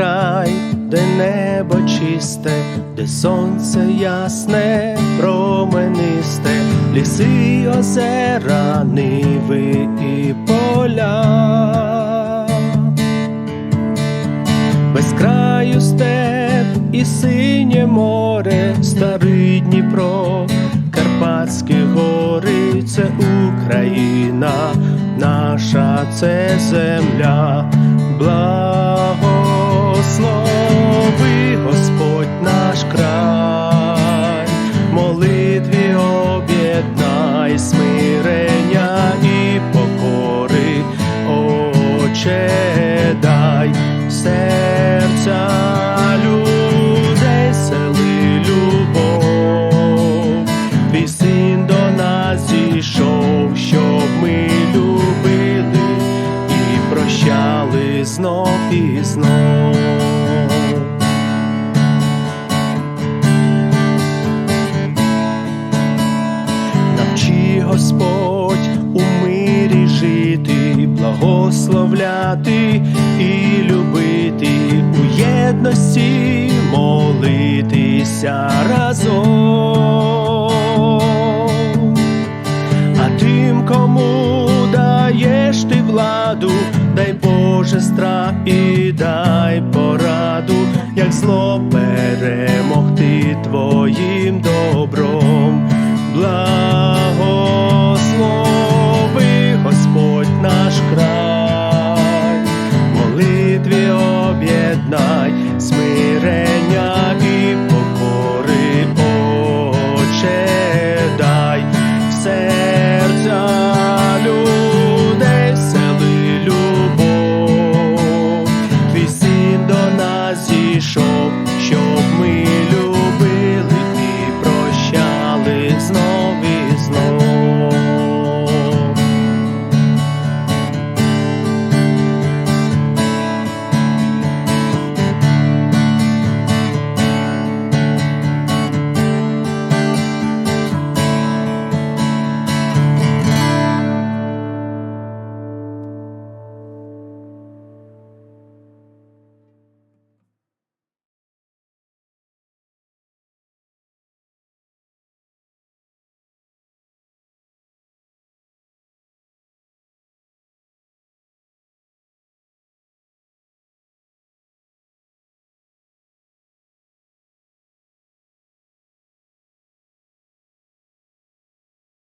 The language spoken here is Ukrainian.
край, де небо чисте, де сонце ясне, променисте, ліси, озера, ниви і поля. Без краю степ і синє море, старий Дніпро, Карпатські гори, це Україна, наша це земля, благослови молитві об'єднай смирення і покори, Отче дай серця людей сели любов, твій до нас зійшов, щоб ми любили і прощали знов і знов. Благословляти і любити у єдності, молитися разом. А тим, кому даєш ти владу, дай Боже страх і дай пораду, як зло перемогти твоє об'єднай смирення і покори Отче, дай в серця людей сели любов, твій син до нас зійшов.